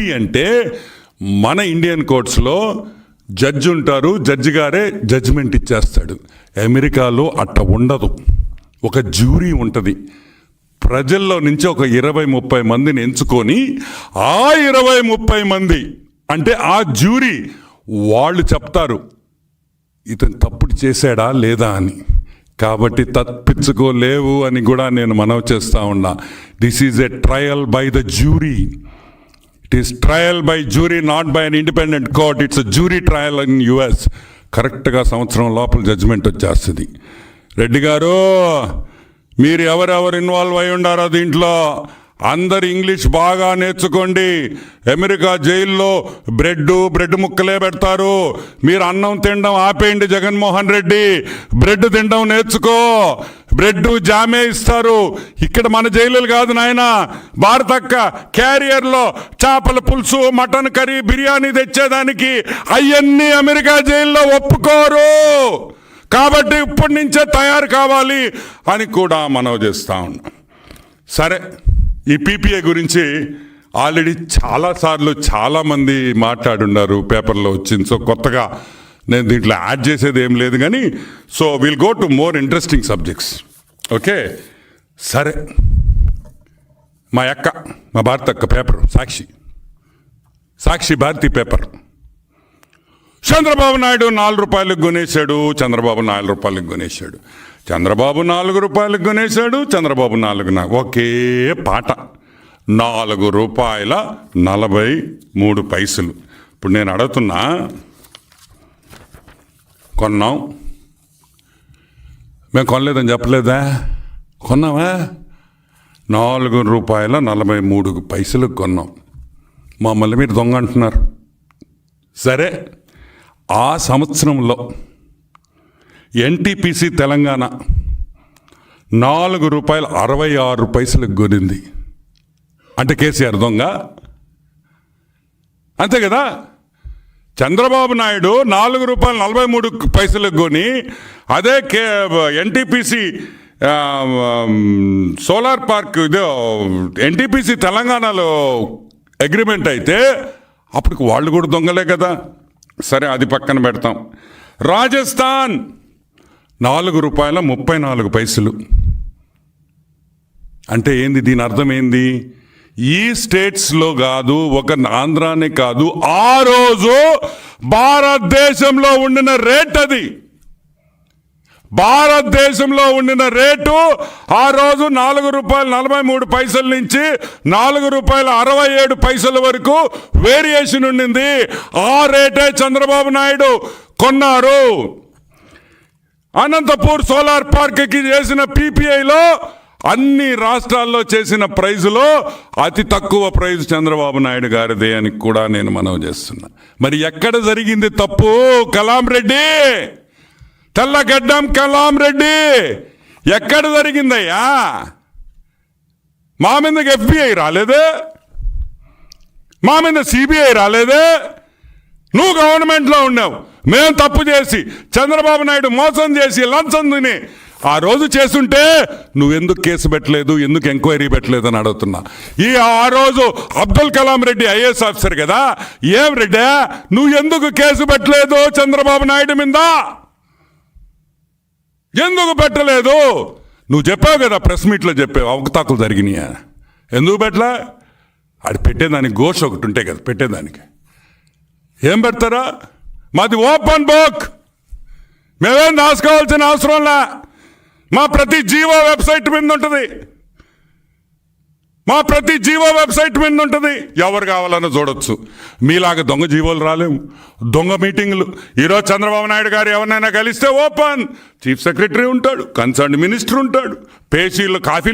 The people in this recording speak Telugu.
అంటే మన ఇండియన్ కోర్ట్స్లో జడ్జి ఉంటారు జడ్జి గారే జడ్జిమెంట్ ఇచ్చేస్తాడు. అమెరికాలో అట్ట ఉండదు. ఒక జ్యూరీ ఉంటుంది. ప్రజల్లో నుంచి ఒక ఇరవై ముప్పై మందిని ఎంచుకొని ఆ ఇరవై ముప్పై మంది అంటే ఆ జ్యూరీ వాళ్ళు చెప్తారు ఇతను తప్పుడు చేశాడా లేదా అని. కాబట్టి తప్పించుకోలేవు అని కూడా నేను మనవి చేస్తూ ఉన్నా. This is a trial by the jury it is trial by jury not by an independent court it's jury trial in US కరెక్ట్గా సంవత్సరం లోపల జడ్జిమెంట్ వచ్చేస్తుంది. రెడ్డి గారు మీరు ఎవరెవరు ఇన్వాల్వ్ అయి ఉండారో దీంట్లో? అందరు ఇంగ్లీష్ బాగా నేర్చుకోండి. అమెరికా జైల్లో బ్రెడ్ బ్రెడ్ ముక్కలే పెడతారు. మీరు అన్నం తినడం ఆపేయండి జగన్మోహన్ రెడ్డి. బ్రెడ్ తినడం నేర్చుకో. బ్రెడ్ జామే ఇస్తారు. ఇక్కడ మన జైలులు కాదు నాయన. భారతక్క క్యారియర్లో చేపల పులుసు మటన్ కర్రీ బిర్యానీ తెచ్చేదానికి అవన్నీ అమెరికా జైల్లో ఒప్పుకోరు. కాబట్టి ఇప్పటి నుంచే తయారు కావాలి అని కూడా మనవి చేస్తా ఉన్నాం. సరే ఈ పీపీఏ గురించి ఆల్రెడీ చాలాసార్లు చాలామంది మాట్లాడున్నారు పేపర్లో వచ్చింది. సో కొత్తగా నేను దీంట్లో యాడ్ చేసేది ఏం లేదు కానీ so will go to more interesting subjects. Okay. సరే. మా అక్క మా భారత అక్క పేపర్ సాక్షి. సాక్షి భారతి పేపర్. చంద్రబాబు నాయుడు నాలుగు రూపాయలకు కొనేశాడు చంద్రబాబు నాలుగు రూపాయలకు కొనేశాడు. చంద్రబాబు నాలుగు రూపాయలకు కొనేశాడు చంద్రబాబు నాలుగు నా- ఒకే పాట. నాలుగు రూపాయల నలభై మూడు పైసలు. ఇప్పుడు నేను అడుగుతున్నా కొన్నాం. మేము కొనలేదని చెప్పలేదా? కొన్నావా? నాలుగు రూపాయల నలభై మూడు పైసలు కొన్నాం. మమ్మల్ని మీరు దొంగ అంటున్నారు. సరే ఆ సంవత్సరంలో ఎన్టీపీసీ తెలంగాణ నాలుగు రూపాయల అరవై ఆరు పైసలకు కొనింది. అంటే కేసీఆర్ దొంగ? అంతే కదా? చంద్రబాబు నాయుడు నాలుగు రూపాయలు నలభై మూడు పైసలకు కొని అదే కే ఎన్టీపీసీ సోలార్ పార్క్ ఇది ఎన్టీపీసీ తెలంగాణలో అగ్రిమెంట్ అయితే అప్పటికి వాళ్ళు కూడా దొంగలే కదా. సరే అది పక్కన పెడతాం. రాజస్థాన్ నాలుగు రూపాయల ముప్పై నాలుగు పైసలు. అంటే ఏంది దీని అర్థం ఏంది? ఈ స్టేట్స్లో కాదు ఒక ఆంధ్రానే కాదు ఆ రోజు భారతదేశంలో ఉండిన రేట్ అది. భారతదేశంలో ఉండిన రేటు ఆ రోజు నాలుగు రూపాయల నలభై మూడు పైసల నుంచి నాలుగు రూపాయల అరవై ఏడు పైసల వరకు వేరియేషన్ ఉండింది. ఆ రేటే చంద్రబాబు నాయుడు కొన్నారు. అనంతపూర్ సోలార్ పార్క్కి చేసిన పీపీఐలో అన్ని రాష్ట్రాల్లో చేసిన ప్రైజులో అతి తక్కువ ప్రైజ్ చంద్రబాబు నాయుడు గారిదే అని కూడా నేను మనవి చేస్తున్నా. మరి ఎక్కడ జరిగింది తప్పు కలాం రెడ్డి? తెల్లగడ్డం కలాం రెడ్డి. ఎక్కడ జరిగిందయ్యా? మా మీదకి ఎఫ్బిఐ రాలేదే? మా మీద సిబిఐ రాలేదే? నువ్వు గవర్నమెంట్లో ఉన్నావు. మేము తప్పు చేసి చంద్రబాబు నాయుడు మోసం చేసి లంచం తిని ఆ రోజు చేస్తుంటే నువ్వెందుకు కేసు పెట్టలేదు ఎందుకు ఎంక్వైరీ పెట్టలేదు అని అడుగుతున్నా. ఈ ఆ రోజు అబ్దుల్ కలాం రెడ్డి ఐఏఎస్ ఆఫీసర్ కదా. ఏం రెడ్డి? నువ్వు ఎందుకు కేసు పెట్టలేదు చంద్రబాబు నాయుడు మీద? ఎందుకు పెట్టలేదు? నువ్వు చెప్పావు కదా ప్రెస్ మీట్లో చెప్పావు అవకతాకులు జరిగినాయా? ఎందుకు పెట్టలే? అది పెట్టేదానికి ఘోష ఒకటి ఉంటే కదా పెట్టేదానికి. ఏం పెడతారా? మాది ఓపెన్ బుక్. మేమేం రాసుకోవాల్సిన అవసరంలా మా ప్రతి జీవో వెబ్సైట్ మీద ఉంటుంది. మా ప్రతి జీవో వెబ్సైట్ మీద ఉంటుంది. ఎవరు కావాలన్నా చూడొచ్చు. మీలాగా దొంగ జీవోలు రాలేము. దొంగ మీటింగ్లు. ఈరోజు చంద్రబాబు నాయుడు గారు ఎవరినైనా కలిస్తే ఓపెన్. చీఫ్ సెక్రటరీ ఉంటాడు కన్సర్న్ మినిస్టర్ ఉంటాడు. పేషీలు కాఫీ